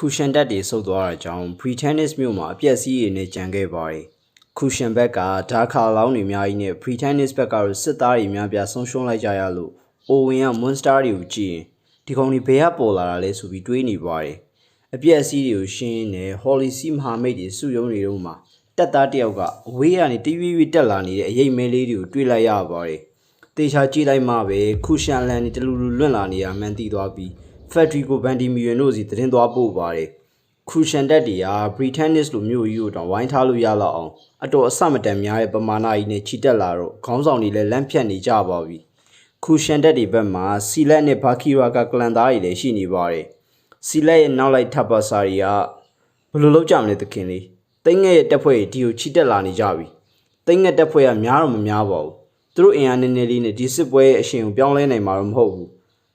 ခူရှင်တက်တွေဆုတ်သွားတာကြောင့် Britannic မြို့မှာအပြက်စီးရည်နဲ့ကြံခဲ့ပါတယ်ခူရှင်ဘက်ကဒါခါလောင်းတွေအများကြီးနဲ့ Britannic ဘက်ကတော့စစ်သားတွေအများပြားဆုံးရှုံးလိုက်ကြရလို့အိုဝင်က Monster တွေကိုကြည့်ရင်ဒီကောင်တွေဘယ်ကပေါ်လာတာလဲဆိုပြီးတွေးနေပါတယ်အပြက်စီးတွေကိုရှင်းရင်းနဲ့ Holly C မဟာမိတ်တွေစုယုံနေတော့မှတက်သားတစ်ယောက်ကအဝေးကနေတီးပြီးပြီးတက်လာနေတဲ့အရေးမဲလေးတွေကိုတွေးလိုက်ရပါတယ်တေချာကြည့်လိုက်မှပဲခူရှင်လန်တွေတလူလူလွင့်လာနေတာမှန်သိသွားပြီး Factory ကိုဗန်ဒီမီယန်တို့စီသတင်းသွားပို့ပါတယ်ခူရှင်တက်တွေက Britannic လိုမျိုးကြီးကိုတော့ဝိုင်းထားလို့ရလောက်အောင်အတော်အဆမတန်များတဲ့ပမာဏကြီးနဲ့ခြိတက်လာတော့ခေါင်းဆောင်တွေလည်းလန့်ဖြတ်နေကြပါပြီခူရှင်တက်တွေဘက်မှာစီလက်နဲ့ဘာကီရာကကလန်သားတွေလည်းရှိနေပါတယ်စီလက်ရဲ့နောက်လိုက်ထပ်ပါစာတွေကဘယ်လိုလုပ်ကြမလဲသခင်လေးတိတ်ငယ်ရဲ့တက်ဖွဲ့တွေဒီကိုခြိတက်လာနေကြပြီတိတ်ငယ်တက်ဖွဲ့ကများတော့မများပါဘူးသူတို့အင်အားနည်းနည်းလေးနဲ့ဒီစစ်ပွဲရဲ့အရှင်ကိုပြောင်းလဲနိုင်မှာတော့မဟုတ်ဘူး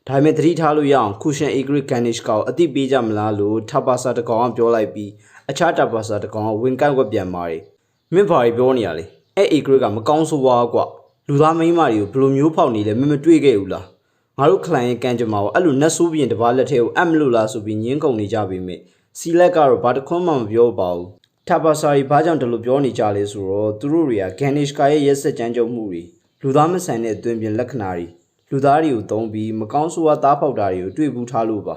ဒါပေမဲ့သတိထားလို့ရအောင်ကူရှင် Agric Garnish ကောအတိပေးကြမလားလို့ထပ်ပါစာတကောင်ကပြောလိုက်ပြီးအခြားထပ်ပါစာတကောင်ကဝင်ကန့်ကွက်ပြန်ပါတယ်မင်းဘာတွေပြောနေရလဲအဲ့ Agric ကမကောင်းဆိုးွားကွာလူသားမိန်းမတွေကိုဘယ်လိုမျိုးဖောက်နေလဲမင်းမတွေ့ခဲ့ဘူးလားငါတို့ခလိုင်ရဲ့ကံကြမ္မာကိုအဲ့လိုနတ်ဆိုးပြင်တစ်ပါးလက်ထဲကိုအပ်မလို့လားဆိုပြီးညင်းကုန်နေကြပြီမိစီလက်ကတော့ဘာတစ်ခွန်းမှမပြောပါဘူးထပ်ပါစာကြီးဘာကြောင့်ဒီလိုပြောနေကြလဲဆိုတော့သူတို့တွေက Garnish ကရဲ့ရက်ဆက်ကြမ်းကြုတ်မှုတွေလူသားမဆန်တဲ့အတွင်ပြင်လက္ခဏာတွေ လူသားတွေကိုသုံးပြီးမကောင်းဆိုးဝါးသားဖောက်တာတွေကိုတွေ့ဘူးထားလို့ပါ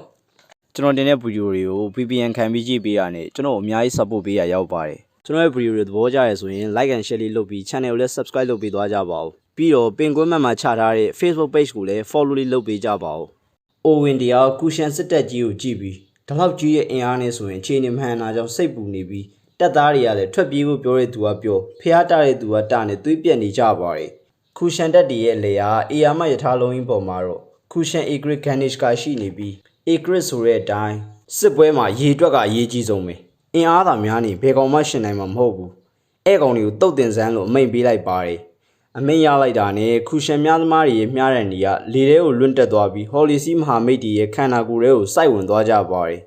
ကျွန်တော်တင်တဲ့ဗီဒီယိုတွေကို VPN ခံပြီးကြည့်ပေးရနဲ့ကျွန်တော်အများကြီး support ပေးရရောက်ပါတယ်ကျွန်တော်ရဲ့ဗီဒီယိုတွေသဘောကျရဆိုရင် like and share လေးလုပ်ပြီး channel ကိုလည်း subscribe လုပ်ပေးသွားကြပါဦးပြီးတော့ပင်ကွင်းမှတ်မှာချထားတဲ့ Facebook page ကိုလည်း follow လေးလုပ်ပေးကြပါဦးအိုဝင်တရားကူရှန်စစ်တက်ကြီးကိုကြည့်ပြီးဒီလောက်ကြီးရဲ့အင်အားနဲ့ဆိုရင်အခြေအနေမှန်တာကြောင့်စိတ်ပူနေပြီးတက်သားတွေကလည်းထွက်ပြေးဖို့ပြောတဲ့သူကပြောဖះတာတဲ့သူကတာနဲ့သွေးပြက်နေကြပါတယ် ခူရှန်တက်တီရဲ့လေယာအေယာမယထာလုံးကြီးပေါ်မှာတော့ခူရှန်အေဂရစ်ဂန်နစ်ကရှိနေပြီးအေဂရစ်ဆိုတဲ့အတိုင်းစစ်ပွဲမှာရေတွက်ကအရေးကြီးဆုံးပဲအင်အားသာများနေဘယ်ကောင်မှရှင်နိုင်မှာမဟုတ်ဘူးအဲ့ကောင်တွေကိုတုတ်တင်စမ်းလို့အမိန်ပေးလိုက်ပါတယ်အမိန်ရလိုက်တာနဲ့ခူရှန်များသမားတွေရဲ့မြားတဲ့နေရလေထဲကိုလွင့်တက်သွားပြီးဟော်လီစီမဟာမိတ်တွေရဲ့ခန္ဓာကိုယ်ထဲကိုစိုက်ဝင်သွားကြပါတယ်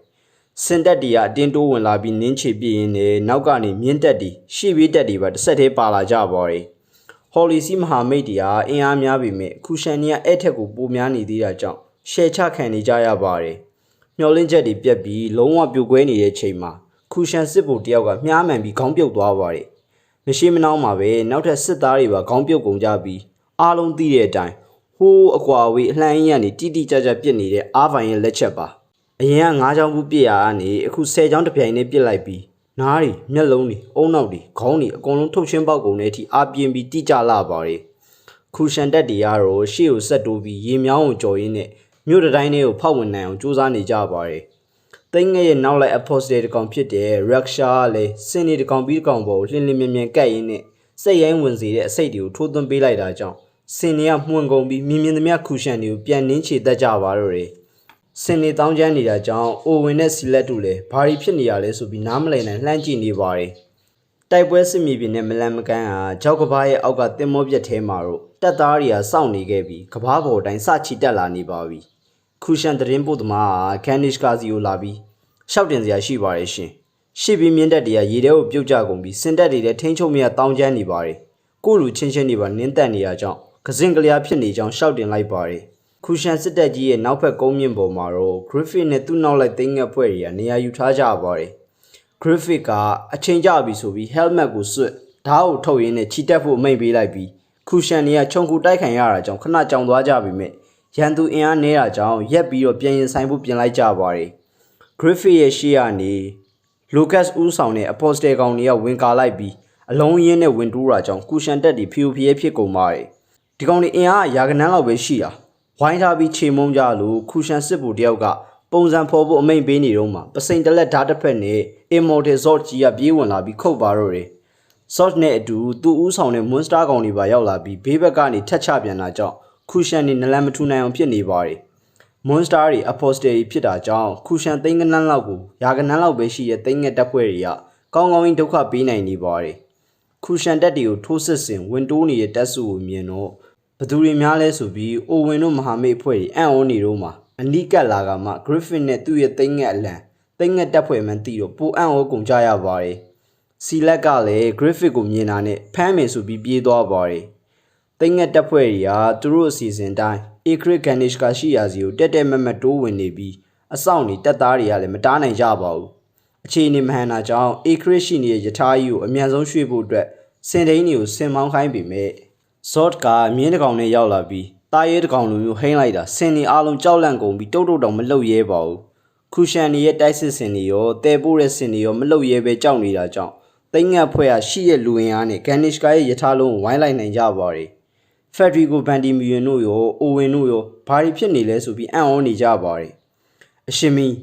စင်တက်တီကအတင်းတိုးဝင်လာပြီးနင်းချေပြင်းရင်းနဲ့နောက်ကနေမြင်းတက်တီရှေ့ပြေးတက်တီပါတစ်ဆက်သေးပါလာကြပါတယ် ဟော်လီစီမဟာမိတ်တရားအင်အားများပေမဲ့ခုရှန်နီကအဲ့ထက်ကိုပိုများနေသေးတာကြောင့်ရှယ်ချခံနေကြရပါတယ်။မျောလင်းချက်တွေပြက်ပြီးလုံးဝပြိုကွဲနေတဲ့ချိန်မှာခုရှန်စစ်ဗိုလ်တယောက်ကမြားမှန်ပြီးခေါင်းပြုတ်သွားပါတယ်။မရှိမနှောင်းမှာပဲနောက်ထပ်စစ်သားတွေပါခေါင်းပြုတ်ကုန်ကြပြီးအားလုံးသိတဲ့အတိုင်းဟိုးအကွာဝေးအလှမ်းကြီးကနေတိတိကျကျပြစ်နေတဲ့အာဗိုင်ရဲ့လက်ချက်ပါ။အရင်က9ချောင်းဘူးပြစ်ရကနေအခု10ချောင်းတစ်ပြိုင်နဲ့ပြစ်လိုက်ပြီး နားတွေမျက်လုံးတွေအုံနောက်တွေခေါင်းတွေအကုန်လုံးထုတ်ချင်းပေါက်ကုန်တဲ့အထိအပြင်းပြီးတိကျလာပါတယ်ခူရှန်တက်တွေကတော့ရှေ့ကိုဆက်တိုးပြီးရေမြောင်းကိုကြော်ရင်းနဲ့မြို့တစ်တိုင်းလေးကိုဖောက်ဝင်နိုင်အောင်စူးစမ်းနေကြပါတယ်သိငယ်ရဲ့နောက်လိုက် apostle တကောင်ဖြစ်တဲ့ Raksha ကလည်းစင်နေတကောင်ပြီးတကောင်ပေါ်ကိုလှင်းလင်းမြင်မြင်ကတ်ရင်းနဲ့စိတ်ရိုင်းဝင်စေတဲ့အစိတ်တွေကိုထိုးသွင်းပေးလိုက်တာကြောင့်စင်တွေကမှုန်ကုန်ပြီးမြင်မြင်သမျှခူရှန်တွေကိုပြန်နှင်းချေတတ်ကြပါတော့တယ် စင်နေတောင်းချမ်းနေတာကြောင့်အိုဝင်နဲ့စီလက်တို့လည်းဘာတွေဖြစ်နေရလဲဆိုပြီးနားမလည်နိုင်လှမ်းကြည့်နေပါတယ်။တိုက်ပွဲစစ်မြေပြင်နဲ့မလန်မကန်းဟာကြောက်ကဘာရဲ့အောက်ကတင်မောပြက်ထဲမှာတော့တပ်သားတွေကစောင့်နေခဲ့ပြီးကဘာပေါ်တိုင်းစချီတက်လာနေပါပြီ။ခူရှန်သတင်းပို့သမားကကန်နစ်ကာစီကိုလာပြီးရှောက်တင်စရာရှိပါတယ်ရှင်။ရှေ့ပြီးမြင်းတက်တွေကရေထဲကိုပြုတ်ကျကုန်ပြီးစင်တက်တွေလည်းထိန်းချုပ်မရတောင်းချမ်းနေပါတယ်။ကိုလူချင်းချင်းတွေပါနင်းတက်နေရကြောင်းကစင်ကလျာဖြစ်နေကြောင်းရှောက်တင်လိုက်ပါတယ်။ ခူရှန်စစ်တပ်ကြီးရဲ့နောက်ဘက်ကုန်းမြင့်ပေါ်မှာတော့ Griffith နဲ့သူ့နောက်လိုက်သိန်းငက်ဖွဲ့တွေကနေရာယူထားကြပါတယ်။ Griffith ကအချိန်ကျပြီဆိုပြီး helmet ကိုစွတ်ဓာတ်ကိုထုတ်ရင်းနဲ့ချီတက်ဖို့အမိန့်ပေးလိုက်ပြီးခူရှန်တွေကခြုံကူတိုက်ခံရတာကြောင့်ခဏကြောင်သွားကြပြီမဲ့ရန်သူအင်အားနေတာကြောင့်ရက်ပြီးတော့ပြန်ရင်ဆိုင်ဖို့ပြင်လိုက်ကြပါတယ်။ Griffith ရဲ့ရှေ့ကနေ Lucas ဦးဆောင်တဲ့ Apostle ကောင်တွေကဝင်ကာလိုက်ပြီးအလုံးရင်းနဲ့ဝင်တိုးတာကြောင့်ကူရှန်တက်တွေဖီယိုဖီရဲဖြစ်ကုန်ပါတယ်။ဒီကောင်တွေအင်အားကရာကနန်းလောက်ပဲရှိတာ။ ဝိုင်းထားပြီးခြေမုံကြလို့ခူရှန်စစ်ဗိုလ်တယောက်ကပုံစံဖော်ဖို့အမိန့်ပေးနေတော့မှပစိန်တလက်ဓာတ်တစ်ဖက်နဲ့ Immortal Sword ကြီးကပြေးဝင်လာပြီးခုတ်ပါတော့တယ်။ Sword နဲ့အတူသူ့ဦးဆောင်တဲ့ Monster ကောင်တွေပါရောက်လာပြီးဘေးဘက်ကနေထက်ချပြန်တာကြောင့်ခူရှန်နေနလန်မထူနိုင်အောင်ဖြစ်နေပါတယ်။ Monster တွေ Apostle တွေဖြစ်တာကြောင့်ခူရှန်သိန်းကနန်းလောက်ကိုရာကနန်းလောက်ပဲရှိတဲ့သိန်းငက်တပ်ဖွဲ့တွေကကောင်းကောင်းကြီးဒုက္ခပေးနိုင်နေပါတယ်။ခူရှန်တက်တွေကိုထိုးစစ်ဆင်ဝင်တိုးနေတဲ့တပ်စုကိုမြင်တော့ ဘသူတွေများလဲဆိုပြီးအိုဝင်တို့မဟာမိတ်အဖွဲ့တွေအံ့ဩနေတော့မှအနီးကပ်လာကမှ Griffin နဲ့သူ့ရဲ့သိန်းငက်အလံသိန်းငက်တပ်ဖွဲ့မှန်းသိတော့ပိုအံ့ဩကုန်ကြရပါတယ်။စီလက်ကလည်း Griffith ကိုမြင်တာနဲ့ဖမ်းမယ်ဆိုပြီးပြေးသွားပါတယ်။သိငက်တပ်ဖွဲ့တွေကသူတို့အစီအစဉ်တိုင်း Acrid Garnish ကရှိရာစီကိုတက်တက်မတ်မတ်တိုးဝင်နေပြီးအဆောင်နေတက်သားတွေကလည်းမတားနိုင်ကြပါဘူးအခြေအနေမဟန်တာကြောင့်အေခရစ်ရှိနေတဲ့ယထာကြီးကိုအမြန်ဆုံးရွှေ့ဖို့အတွက်စင်တိန်တွေကိုဆင်မောင်းခိုင်းပေမဲ့ Zod ကမြင်းတစ်ကောင်နဲ့ရောက်လာပြီးတာရဲတစ်ကောင်လိုမျိုးဟိမ့်လိုက်တာစင်နေအားလုံးကြောက်လန့်ကုန်ပြီးတုတ်တုတ်တောင်မလှုပ်ရဲပါဘူးခူရှန်နေရဲ့တိုက်စစ်စင်တွေရောတဲပိုးတဲ့စင်တွေရောမလှုပ်ရဲပဲကြောက်နေတာကြောင့်တိတ်ငတ်ဖွဲ့ရရှိရဲ့လူဝင်အားနဲ့ Ganishka ရဲ့ယထာလုံးကိုဝိုင်းလိုက်နိုင်ကြပါတယ်ဖက်ဒရီကိုဗန်တီမီယန်တို့ရောအိုဝင်တို့ရောဘာတွေဖြစ်နေလဲဆိုပြီးအံ့ဩနေကြပါတယ်အရှင်မင်း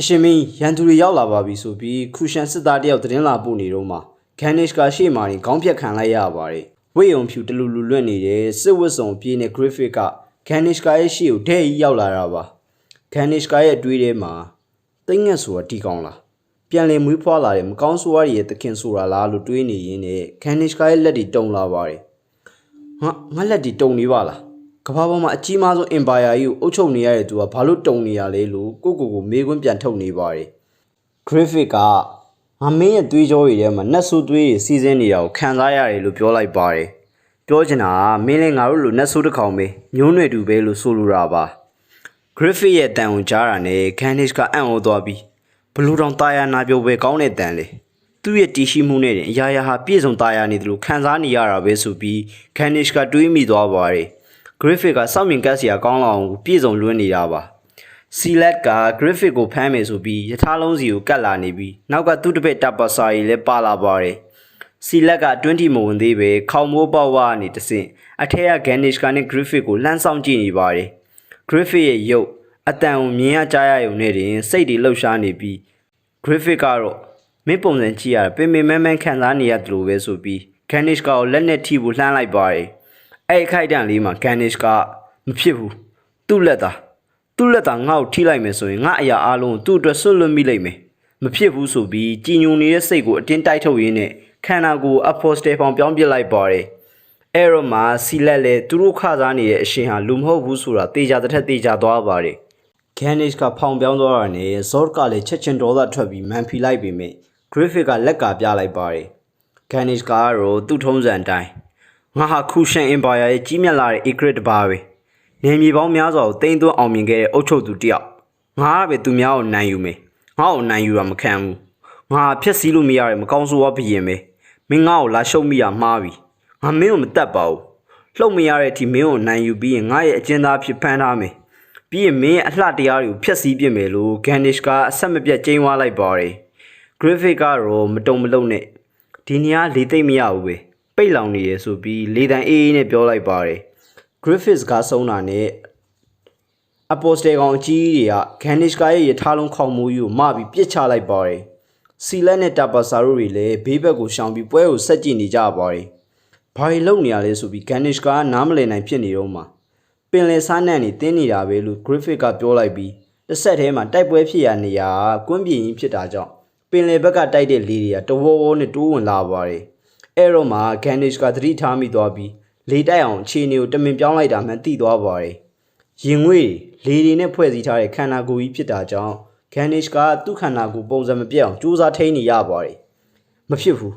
အရှင်မင်းရန်သူတွေရောက်လာပါပြီဆိုပြီးခူရှန်စစ်သားတယောက်သတင်းလာပို့နေတော့မှဂန်နစ်ကရှေ့မာနေခေါင်းဖြတ်ခံလိုက်ရပါတယ် ဝိယုံဖြူတလူလူလွတ်နေတဲ့စစ်ဝတ်စုံပြေးနေဂရစ်ဖစ်ကဂန်နစ်ကရဲ့ရှေ့ကိုဒဲ့ကြီးရောက်လာတာပါဂန်နစ်ကရဲ့အတွေးထဲမှာတိတ်ငက်ဆိုတာတီကောင်းလားပြန်လည်မွေးဖွားလာတဲ့မကောင်းဆိုးရရဲ့သခင်ဆိုတာလားလို့တွေးနေရင်းနဲ့ဂန်နစ်ကရဲ့လက်တွေတုံလာပါတယ်ငါငါလက်ဒီတုံနေပါလားကမ္ဘာပေါ်မှာအကြီးမားဆုံး empire ကြီးကိုအုပ်ချုပ်နေရတဲ့သူကဘာလို့တုံနေရလဲလို့ကိုကိုကိုမေးခွန်းပြန်ထုတ်နေပါတယ် Griffith က ငါမင်းရဲ့သွေးကြောတွေထဲမှာနတ်ဆူသွေးတွေစီးဆင်းနေတာကိုခံစားရတယ်လို့ပြောလိုက်ပါတယ်ပြောချင်တာကမင်းလည်းငါတို့လိုနတ်ဆိုးတစ်ကောင်ပဲမျိုးနွယ်တူပဲလို့ဆိုလိုတာပါဂရစ်ဖစ်ရဲ့တန်ကိုကြားတာနဲ့ကန်နစ်ကအံ့ဩသွားပြီးဘလူးတောင်တာယာနာပြောပဲကောင်းတဲ့တန်လေသူ့ရဲ့တီရှိမှုနဲ့တင်အရာရာဟာပြည့်စုံတာယာနေတယ်လို့ခံစားနေရတာပဲဆိုပြီးကန်နစ်ကတွေးမိသွားပါတယ်ဂရစ်ဖစ်ကစောင့်မြင်ကတ်စရာကောင်းလောက်အောင်ပြည့်စုံလွန်းနေတာပါ Silat က Griffith ကိုဖမ်းမယ်ဆိုပြီးယထာလုံးစီကိုကတ်လာနေပြီးနောက်ကသူ့တပည့်တပ်ပါစာရီလည်းပါလာပါတယ်စီလက်က20မဝင်သေးပဲခေါင်မိုးပေါက်ဝါကနေတဆင့်အထက်က Ganesh ကနဲ့ Griffith ကိုလှမ်းဆောင်ကြည့်နေပါတယ် Griffith ရဲ့ရုပ်အတန်ကိုမြင်ရကြားရရုံနဲ့တင်စိတ်တွေလှုပ်ရှားနေပြီး Griffith ကတော့မင်းပုံစံကြည့်ရတာပင်ပင်မန်းမန်းခံစားနေရတယ်လို့ပဲဆိုပြီး Ganesh ကိုလက်နဲ့ထိဖို့လှမ်းလိုက်ပါတယ်အဲ့ဒီခိုက်တန်လေးမှာ Ganesh ကမဖြစ်ဘူးသူ့လက်သား သူ့လက်သားငါ့ကိုထိလိုက်မယ်ဆိုရင်ငါအရာအလုံးကိုသူ့အတွက်ဆွတ်လွတ်မိလိမ့်မယ်မဖြစ်ဘူးဆိုပြီးကြည်ညိုနေတဲ့စိတ်ကိုအတင်းတိုက်ထုတ်ရင်းနဲ့ခန္ဓာကိုယ်အဖော်စတေဖောင်ပြောင်းပစ်လိုက်ပါတယ်အဲ့တော့မှစီလက်လေသူတို့ခစားနေတဲ့အရှင်ဟာလူမဟုတ်ဘူးဆိုတာတေချာတစ်ထက်တေချာသွားပါတယ် Ganesh ကဖောင်ပြောင်းသွားတာနဲ့ Zod ကလည်းချက်ချင်းဒေါသထွက်ပြီးမန်ဖီလိုက်ပေမဲ့ Griffith ကလက်ကပြလိုက်ပါတယ် Ganesh ကတော့သူ့ထုံးစံအတိုင်းငါဟာခူရှန် Empire ရဲ့ကြီးမြတ်လာတဲ့ Egret တစ်ပါးပဲ နေမြေပေါင်းများစွာကိုတိမ့်သွင်းအောင်မြင်ခဲ့တဲ့အုပ်ချုပ်သူတစ်ယောက်ငါကပဲသူများကိုနိုင်ယူမယ်ငါ့ကိုနိုင်ယူတာမခံဘူးငါဖျက်ဆီးလို့မရတဲ့မကောင်းဆိုးဝါးဘရင်ပဲမင်းငါ့ကိုလာရှုံးမိရမှားပြီငါမင်းကိုမတတ်ပါဘူးလှုပ်မရတဲ့အထိမင်းကိုနိုင်ယူပြီးရင်ငါရဲ့အကျဉ်းသားဖြစ်ဖမ်းထားမယ်ပြီးရင်မင်းရဲ့အလှတရားတွေကိုဖျက်ဆီးပြစ်မယ်လို့ Ganesh ကအဆက်မပြတ်ကျင်းဝါလိုက်ပါတယ် Griffith ကတော့မတုံမလုံးနဲ့ဒီနေရာလေးသိမ့်မရဘူးပဲပိတ်လောင်နေရဆိုပြီးလေတံအေးအေးနဲ့ပြောလိုက်ပါတယ် Griffith ကဆုံးတာနဲ့အပိုစတေကောင်အကြီးတွေက Ganesh ကရဲ့ရထားလုံးခေါင်မိုးကြီးကိုမပြီးပြစ်ချလိုက်ပါတယ်စီလက်နဲ့တာပါစာတို့တွေလည်းဘေးဘက်ကိုရှောင်ပြီးပွဲကိုဆက်ကြည့်နေကြပါတယ်ဘာတွေလုပ်နေရလဲဆိုပြီး Ganesh ကနားမလည်နိုင်ဖြစ်နေတော့မှပင်လယ်စားနံ့နေတင်းနေတာပဲလို့ Griffith ကပြောလိုက်ပြီးတစ်ဆက်တည်းမှာတိုက်ပွဲဖြစ်ရနေရကွင်းပြင်ကြီးဖြစ်တာကြောင့်ပင်လယ်ဘက်ကတိုက်တဲ့လေတွေကတဝေါဝေါနဲ့တိုးဝင်လာပါတယ်အဲ့တော့မှ Ganesh ကသတိထားမိသွားပြီး လေတိုက်အောင်အခြေအနေကိုတမင်ပြောင်းလိုက်တာမှန်သိသွားပါတယ်ရင်ငွေလေတွေနဲ့ဖွဲ့စည်းထားတဲ့ခန္ဓာကိုယ်ကြီးဖြစ်တာကြောင့် Ganesh ကသူ့ခန္ဓာကိုယ်ပုံစံမပြတ်အောင်ကြိုးစားထိန်းနေရပါတယ်မဖြစ်ဘူး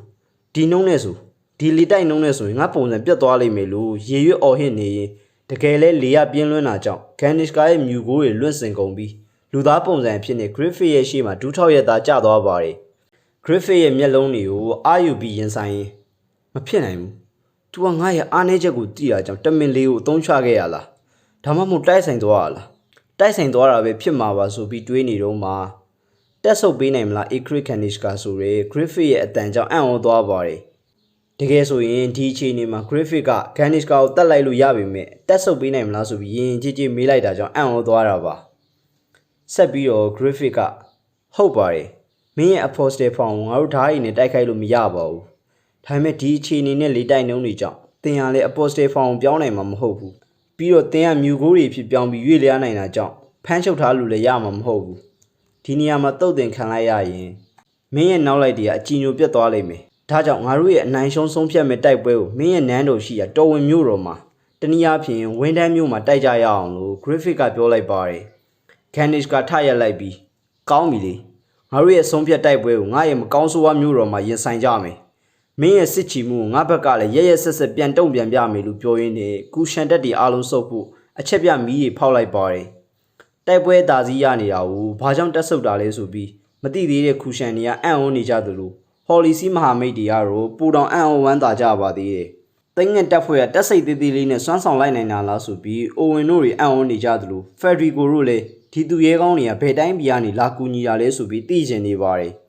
ဒီနှုံးနဲ့ဆိုဒီလေတိုက်နှုံးနဲ့ဆိုရင်ငါပုံစံပြတ်သွားလိမ့်မယ်လို့ရေရွတ်အော်ဟစ်နေရင်တကယ်လဲလေရပြင်းလွန်းတာကြောင့် Ganesh ကရဲ့မြူကိုယ်တွေလွင့်စင်ကုန်ပြီးလူသားပုံစံဖြစ်နေ Griffith ရဲ့ရှေ့မှာဒူးထောက်ရက်သားကျသွားပါတယ် Griffith ရဲ့မျက်လုံးတွေကိုအာယူပြီးရင်ဆိုင်ရင်မဖြစ်နိုင်ဘူး။ तू ကငါ့ရဲ့အားနည်းချက်ကိုသိတာကြောင့်တမင်လေးကိုအသုံးချခဲ့ရလား။ဒါမှမဟုတ်တိုက်ဆိုင်သွားရလား။တိုက်ဆိုင်သွားတာပဲဖြစ်မှာပါ ဆိုပြီးတွေးနေတော့မှတက်ဆုပ်ပေးနိုင်မလား Acrid Canish ကဆိုရဲ Griffith ရဲ့အတန်ကြောင့်အံ့ဩသွားပါတယ်။တကယ်ဆိုရင်ဒီအချိန်နေမှာ Griffith က Canish ကိုတတ်လိုက်လို့ရပေမဲ့တက်ဆုပ်ပေးနိုင်မလားဆိုပြီးရင်ကြီးကြီးမေးလိုက်တာကြောင့်အံ့ဩသွားတာပါ။ဆက်ပြီးတော့ Griffith ကဟုတ်ပါတယ်မင်းရဲ့ apostle ဖောင်ကိုငါတို့ဓာတ်ရည်နဲ့တိုက်ခိုက်လို့မရပါဘူး ဒါပေမဲ့ဒီအခြေအနေနဲ့လေတိုက်နှုံးတွေကြောင့်သင်ဟာလည်း apostle ဖောင်ကိုပြောင်းနိုင်မှာမဟုတ်ဘူးပြီးတော့သင်ကမြူကိုးတွေဖြစ်ပြောင်းပြီးရွေ့လျားနိုင်တာကြောင့်ဖမ်းချုပ်ထားလို့လည်းရမှာမဟုတ်ဘူးဒီနေရာမှာတုတ်တင်ခံလိုက်ရရင်မင်းရဲ့နောက်လိုက်တွေကအကြည်ညိုပြတ်သွားလိမ့်မယ်ဒါကြောင့်ငါတို့ရဲ့အနိုင်ရှုံးဆုံးဖြတ်မဲ့တိုက်ပွဲကိုမင်းရဲ့နန်းတော်ရှိရာတော်ဝင်မြို့တော်မှာတနည်းအားဖြင့်ဝင်းတန်းမြို့မှာတိုက်ကြရအောင်လို့ Griffith ကပြောလိုက်ပါတယ် Ganesh ကထရက်လိုက်ပြီးကောင်းပြီလေငါတို့ရဲ့ဆုံးဖြတ်တိုက်ပွဲကိုငါရဲ့မကောင်းဆိုးဝါးမျိုးတော်မှာရင်ဆိုင်ကြမယ် မင်းရဲ့စစ်ချီမှုကိုငါဘက်ကလည်းရရဆက်ဆက်ပြန်တုံပြန်ပြမယ်လို့ပြောရင်းနဲ့ကူရှန်တက်တီအားလုံးစုပ်ဖို့အချက်ပြမီးတွေဖောက်လိုက်ပါတယ်တိုက်ပွဲတာစည်းရနေတာကိုဘာကြောင့်တက်ဆုပ်တာလဲဆိုပြီးမသိသေးတဲ့ခူရှန်တွေကအံ့ဩနေကြသလိုဟော်လီစီမဟာမိတ်တွေကတော့ပူတောင်အံ့ဩဝမ်းသာကြပါသေးတယ်။သိင္ငက်တက်ဖွဲ့ကတက်စိတ်သေးသေးလေးနဲ့စွမ်းဆောင်လိုက်နိုင်တာလားဆိုပြီးအိုဝင်တို့တွေအံ့ဩနေကြသလိုဖက်ဒရီကိုတို့လည်းဒီသူရဲကောင်းတွေကဘယ်တိုင်းပြည်ကနေလာကူညီတာလဲဆိုပြီးသိကျင်နေပါတယ်။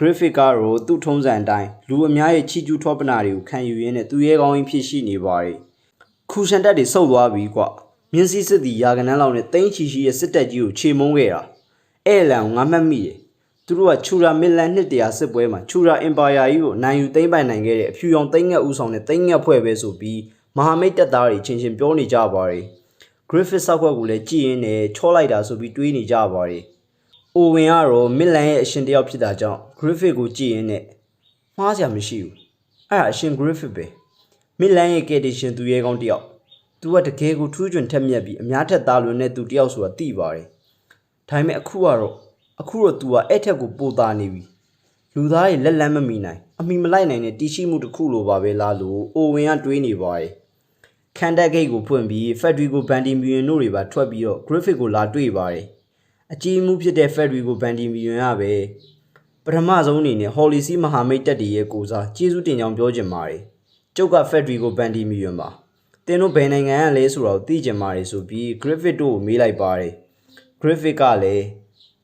graphic ကတော့သူ့ထုံးစံအတိုင်းလူအများရဲ့ချီကျူးထောပနာတွေကိုခံယူရင်းနဲ့သူရဲကောင်းကြီးဖြစ်ရှိနေပါတယ်။ခူရှန်တက်တွေစုပ်သွားပြီကွ။မြင်းစည်းစစ်တီရာကနန်းလောက်နဲ့တိမ့်ချီရှိရဲ့စစ်တပ်ကြီးကိုခြေမုံခဲ့တာ။အဲ့လန်ကိုငါမှတ်မိတယ်။သူတို့ကချူရာမီလန်နှစ်တရာစစ်ပွဲမှာချူရာအင်ပါယာကြီးကိုနိုင်ယူသိမ်းပိုင်နိုင်ခဲ့တဲ့အဖြူရောင်သိမ်းငက်ဦးဆောင်တဲ့သိမ်းငက်ဖွဲ့ပဲဆိုပြီးမဟာမိတ်တပ်သားတွေချင်းချင်းပြောနေကြပါတယ်။ Griffith ဆောက်ခွက်ကိုလည်းကြည်ရင်းနဲ့ချောလိုက်တာဆိုပြီးတွေးနေကြပါတယ်။ အိုဝင်ကတော့မစ်လန်ရဲ့အရှင်တယောက်ဖြစ်တာကြောင့် Griffith ကိုကြည့်ရင်းနဲ့မှားစရာမရှိဘူး။အဲ့ဒါအရှင် Griffith ပဲ။မစ်လန်ရဲ့ကယ်တင်ရှင်သူရဲကောင်းတယောက်။ तू ကတကယ်ကိုထူးချွန်ထက်မြက်ပြီးအများထက်သားလွန်တဲ့သူတယောက်ဆိုတာသိပါတယ်။ဒါပေမဲ့အခုကတော့အခုတော့ तू ကအဲ့ထက်ကိုပိုတာနေပြီ။လူသားတွေလက်လန်းမမီနိုင်အမိမလိုက်နိုင်တဲ့တီရှိမှုတစ်ခုလိုပါပဲလားလို့အိုဝင်ကတွေးနေပါတယ်။ခန်တက်ဂိတ်ကိုဖွင့်ပြီးဖက်ဒရီကိုဘန်ဒီမီယွန်တို့တွေပါထွက်ပြီးတော့ Griffith ကိုလာတွေ့ပါတယ်။ အကြီးမှုဖြစ်တဲ့ဖက်ဒရီကိုဘန်ဒီမီယွန်ကပဲပထမဆုံးအနေနဲ့ဟော်လီစီမဟာမိတ်တက်တီရဲ့ကိုစားကျေးဇူးတင်ကြောင်းပြောချင်ပါတယ်။ကျုပ်ကဖက်ဒရီကိုဘန်ဒီမီယွန်ပါ။တင်းတို့ဘယ်နိုင်ငံကလဲဆိုတော့သိချင်ပါတယ်ဆိုပြီး Griffith တို့ကိုမေးလိုက်ပါတယ်။ Griffith ကလည်း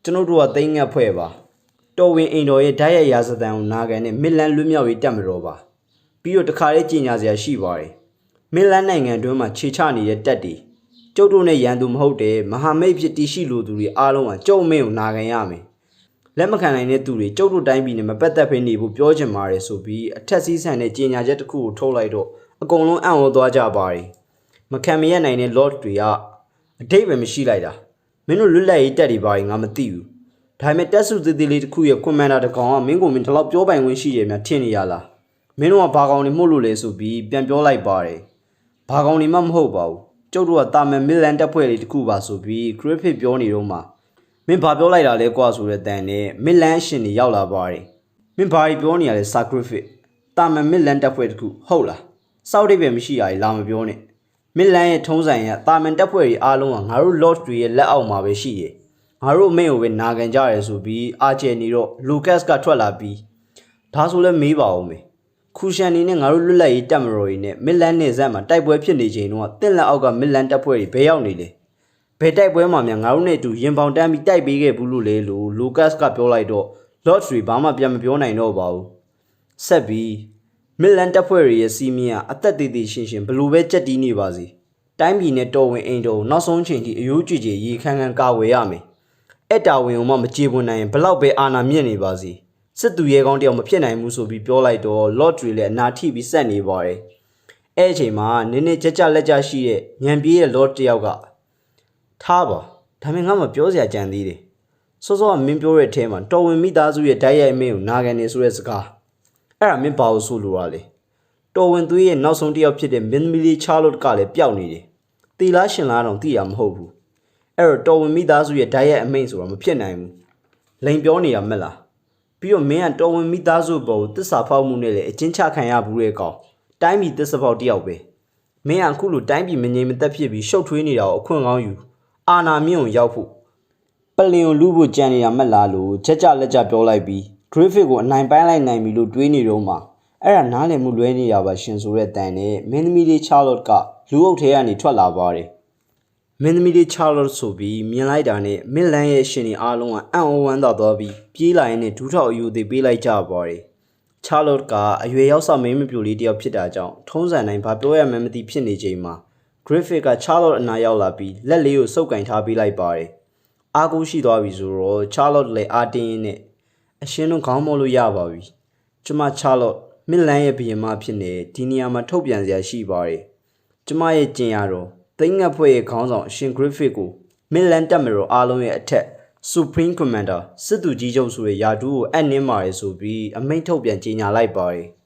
ကျွန်တော်တို့ကသိငတ်ဖွဲ့ပါ။တော်ဝင်အိမ်တော်ရဲ့ဓာတ်ရိုက်ရာဇသံကိုနာခံတဲ့မစ်လန်လွတ်မြောက်ရေးတက်မတော်ပါ။ပြီးတော့တခါလေးကြီးညာစရာရှိပါတယ်။မင်းလန်းနိုင်ငံတွင်းမှာခြေချနေတဲ့တက်တွေ ကျုပ်တို့နဲ့ရန်သူမဟုတ်တဲ့မဟာမိတ်ဖြစ်တည်ရှိလိုသူတွေအားလုံးကကျုပ်မင်းကိုနာခံရမယ်လက်မခံနိုင်တဲ့သူတွေကျုပ်တို့တိုင်းပြည်နဲ့မပတ်သက်ဖိနေဖို့ပြောချင်ပါတယ်ဆိုပြီးအထက်စီးဆန်တဲ့ကြေညာချက်တစ်ခုကိုထုတ်လိုက်တော့အကုန်လုံးအံ့ဩသွားကြပါတယ်မခံမရနိုင်တဲ့ lord တွေကအတိတ်ပဲမရှိလိုက်တာမင်းတို့လွတ်လပ်ရေးတက်တွေပါရင်ငါမသိဘူးဒါပေမဲ့တက်စုသေးသေးလေးတစ်ခုရဲ့ကွန်မန်ဒါတစ်ကောင်ကမင်းကိုမင်းဒီလောက်ပြောပိုင်ခွင့်ရှိတယ်များထင်နေရလားမင်းတို့ကဘာကောင်တွေမှုတ်လို့လဲဆိုပြီးပြန်ပြောလိုက်ပါတယ်ဘာကောင်နေမှမဟုတ်ပါဘူး ကျုပ်တို့ကတာမန်မီလန်တက်ဖွဲ့လေးတစ်ခုပါဆိုပြီး Griffith ပြောနေတော့မှမင်းဘာပြောလိုက်တာလဲကွာဆိုတဲ့တန်နဲ့မီလန်ရှင်တွေရောက်လာပါတယ်မင်းဘာကြီးပြောနေရလဲ Sir Griffith တာမန်မီလန်တက်ဖွဲ့တစ်ခုဟုတ်လားစောက်တိတ်ပဲမရှိရည်လာမပြောနဲ့မီလန်ရဲ့ထုံးစံရတာမန်တက်ဖွဲ့တွေအားလုံးကငါတို့ Lord တွေရဲ့လက်အောက်မှာပဲရှိတယ်ငါတို့အမိန့်ကိုပဲနာခံကြရဲဆိုပြီးအာချယ်နေတော့ Lucas ကထွက်လာပြီးဒါဆိုလဲမေးပါဦးမေ ခူရှန်နေနဲ့ငါတို့လွတ်လပ်ရေးတပ်မတော်ကြီးနဲ့မစ်လန်နယ်ဇက်မှာတိုက်ပွဲဖြစ်နေချိန်တုန်းကတင့်လက်အောက်ကမစ်လန်တပ်ဖွဲ့တွေဘယ်ရောက်နေလဲဘယ်တိုက်ပွဲမှာများငါတို့နဲ့အတူရင်ပေါင်တန်းပြီးတိုက်ပေးခဲ့ဘူးလို့လေလို့လူကတ်ကပြောလိုက်တော့ Lord တွေဘာမှပြန်မပြောနိုင်တော့ပါဘူးဆက်ပြီးမစ်လန်တပ်ဖွဲ့တွေရဲ့စီးမင်းကအသက်သေးသေးရှင်းရှင်းဘလို့ပဲကြက်တီးနေပါစေတိုင်းပြည်နဲ့တော်ဝင်အိမ်တော်ကိုနောက်ဆုံးချိန်ထိအယိုးကြည်ကြည်ရေခမ်းခမ်းကာဝယ်ရမယ်အဲ့တာဝန်ကိုမှမကြေပွန်နိုင်ရင်ဘလောက်ပဲအာနာမြင့်နေပါစေ စစ်သူရဲကောင်းတယောက်မဖြစ်နိုင်ဘူးဆိုပြီးပြောလိုက်တော့ Lord တွေလည်းအနာထိပြီးစက်နေပါတယ်အဲ့အချိန်မှာနင်းနေကြကြလက်ကြရှိတဲ့ညံပြေးရဲ့ Lord တယောက်ကထားပါဒါမှငါမပြောစရာကြံသေးတယ်စောစောကမင်းပြောတဲ့အထဲမှာတော်ဝင်မိသားစုရဲ့ဓာတ်ရိုက်မင်းကိုနာခံနေဆိုတဲ့စကားအဲ့ဒါမင်းဘာလို့ဆိုလိုရလဲတော်ဝင်သွေးရဲ့နောက်ဆုံးတယောက်ဖြစ်တဲ့မင်းသမီးလေးချားလို့ကလည်းပျောက်နေတယ်တီလားရှင်လားတော့သိရမဟုတ်ဘူးအဲ့တော့တော်ဝင်မိသားစုရဲ့ဓာတ်ရိုက်အမိန့်ဆိုတာမဖြစ်နိုင်ဘူးလိန်ပြောနေရမက်လား ပြီးတော့မင်းကတော်ဝင်မိသားစုပေါ်ကိုတစ္ဆာဖောက်မှုနဲ့လည်းအချင်းချခံရဘူးတဲ့ကောင်တိုင်းပြည်တစ္ဆာဖောက်တယောက်ပဲမင်းကအခုလိုတိုင်းပြည်မငြိမ်မသက်ဖြစ်ပြီးရှုပ်ထွေးနေတာကိုအခွင့်ကောင်းယူအာနာမြင့်ကိုရောက်ဖို့ပလင်ကိုလူဖို့ကြံနေရမက်လားလို့ချက်ကြလက်ကြပြောလိုက်ပြီး Griffith ကိုအနိုင်ပိုင်းလိုက်နိုင်ပြီလို့တွေးနေတော့မှအဲ့ဒါနားလည်မှုလွဲနေရပါရှင်ဆိုတဲ့တန်နဲ့မင်းသမီးလေး Charlotte ကလူအုပ်ထဲကနေထွက်လာပါတယ် မင်းသမီးလေး Charlotte ဆိုပြီးမြင်လိုက်တာနဲ့မစ်လန်ရဲ့ရှင်တွေအားလုံးကအံ့ဩဝမ်းသာသွားပြီးပြေးလာရင်းနဲ့ဒူးထောက်အယူသေးပေးလိုက်ကြပါတယ် Charlotte ကအရွယ်ရောက်စမင်းမပြိုလေးတယောက်ဖြစ်တာကြောင့်ထုံးစံတိုင်းဘာပြောရမှန်းမသိဖြစ်နေချိန်မှာ Griffith က Charlotte အနာရောက်လာပြီးလက်လေးကိုစုပ်ကင်ထားပေးလိုက်ပါတယ်။အားကိုးရှိသွားပြီဆိုတော့ Charlotte လည်းအားတင်းရင်းနဲ့အရှင်တို့ခေါင်းမို့လို့ရပါပြီ။ကျမ Charlotte မစ်လန်ရဲ့ဘီယမဖြစ်နေဒီနေရာမှာထုတ်ပြန်စရာရှိပါတယ်။ကျမရဲ့ကျင်ရတော့ သိငတ်ဖွဲ့ရဲ့ခေါင်းဆောင်အရှင် Griffith ကိုမစ်လန်တက်မတော်အားလုံးရဲ့အထက် Supreme Commander စစ်သူကြီးချုပ်ဆိုတဲ့ယာတူးကိုအပ်နှင်းပါတယ်ဆိုပြီးအမိန့်ထုတ်ပြန်ကြေညာလိုက်ပါတယ်။